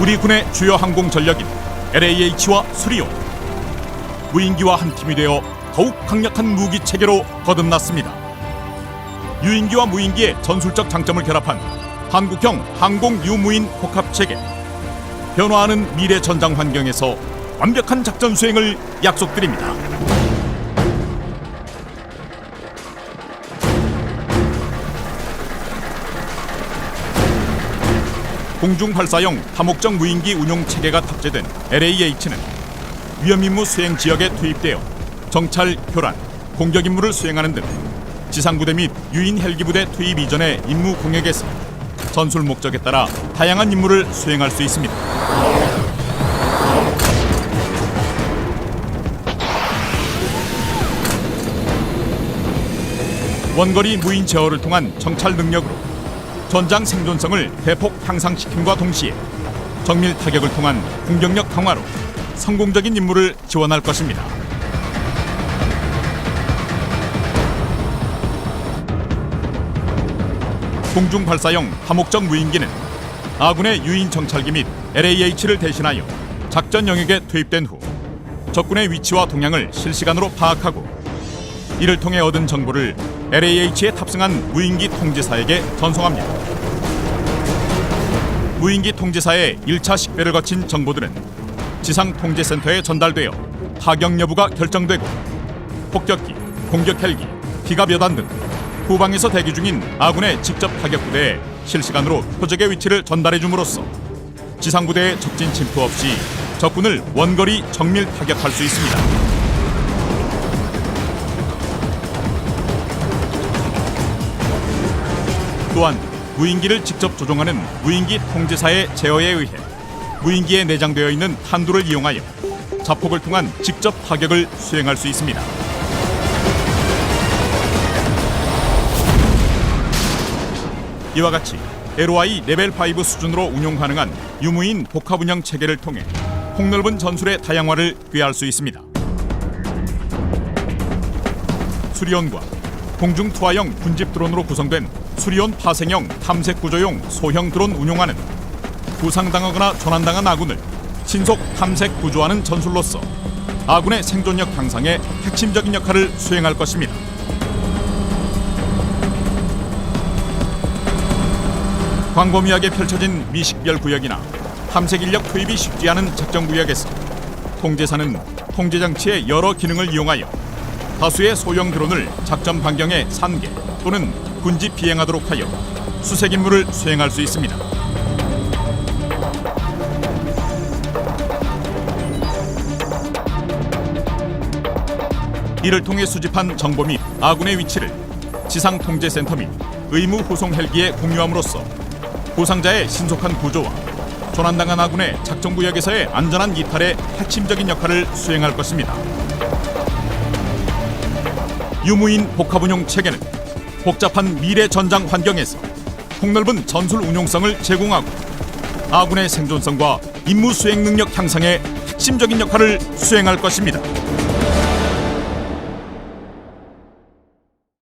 우리 군의 주요 항공 전력인 LAH와 수리온 무인기와 한 팀이 되어 더욱 강력한 무기 체계로 거듭났습니다. 유인기와 무인기의 전술적 장점을 결합한 한국형 항공 유무인 복합 체계. 변화하는 미래 전장 환경에서 완벽한 작전 수행을 약속드립니다. 공중 발사용 다목적 무인기 운용 체계가 탑재된 LAH는 위험 임무 수행 지역에 투입되어 정찰, 교란, 공격 임무를 수행하는 등 지상부대 및 유인 헬기 부대 투입 이전의 임무 공역에서 전술 목적에 따라 다양한 임무를 수행할 수 있습니다. 원거리 무인 제어를 통한 정찰 능력으로 전장 생존성을 대폭 향상시킴과 동시에 정밀 타격을 통한 공격력 강화로 성공적인 임무를 지원할 것입니다. 공중 발사용 다목적 무인기는 아군의 유인 정찰기 및 LAH를 대신하여 작전 영역에 투입된 후 적군의 위치와 동향을 실시간으로 파악하고 이를 통해 얻은 정보를 LAH에 탑승한 무인기 통제사에게 전송합니다. 무인기 통제사의 1차 식별을 거친 정보들은 지상 통제센터에 전달되어 타격 여부가 결정되고 폭격기, 공격 헬기, 기갑 여단 등 후방에서 대기 중인 아군의 직접 타격 부대에 실시간으로 표적의 위치를 전달해 줌으로써 지상 부대의 적진 침투 없이 적군을 원거리 정밀 타격할 수 있습니다. 또한 무인기를 직접 조종하는 무인기 통제사의 제어에 의해 무인기에 내장되어 있는 탄두를 이용하여 자폭을 통한 직접 타격을 수행할 수 있습니다. 이와 같이 LOI 레벨 5 수준으로 운용 가능한 유무인 복합 운영 체계를 통해 폭넓은 전술의 다양화를 꾀할 수 있습니다. 수리온과 공중 투하형 군집 드론으로 구성된 수리온 파생형 탐색 구조용 소형 드론 운용하는 부상당하거나 전환당한 아군을 신속 탐색 구조하는 전술로서 아군의 생존력 향상에 핵심적인 역할을 수행할 것입니다. 광범위하게 펼쳐진 미식별 구역이나 탐색 인력 투입이 쉽지 않은 작전 구역에서 통제사는 통제 장치의 여러 기능을 이용하여 다수의 소형 드론을 작전 반경에 산개 또는 군지 비행하도록 하여 수색 임무를 수행할 수 있습니다. 이를 통해 수집한 정보 및 아군의 위치를 지상 통제 센터 및 의무 후송 헬기에 공유함으로써 부상자의 신속한 구조와 조난당한 아군의 작전 구역에서의 안전한 이탈에 핵심적인 역할을 수행할 것입니다. 유무인 복합 운용 체계는 복잡한 미래 전장 환경에서 폭넓은 전술 운용성을 제공하고 아군의 생존성과 임무 수행 능력 향상에 핵심적인 역할을 수행할 것입니다.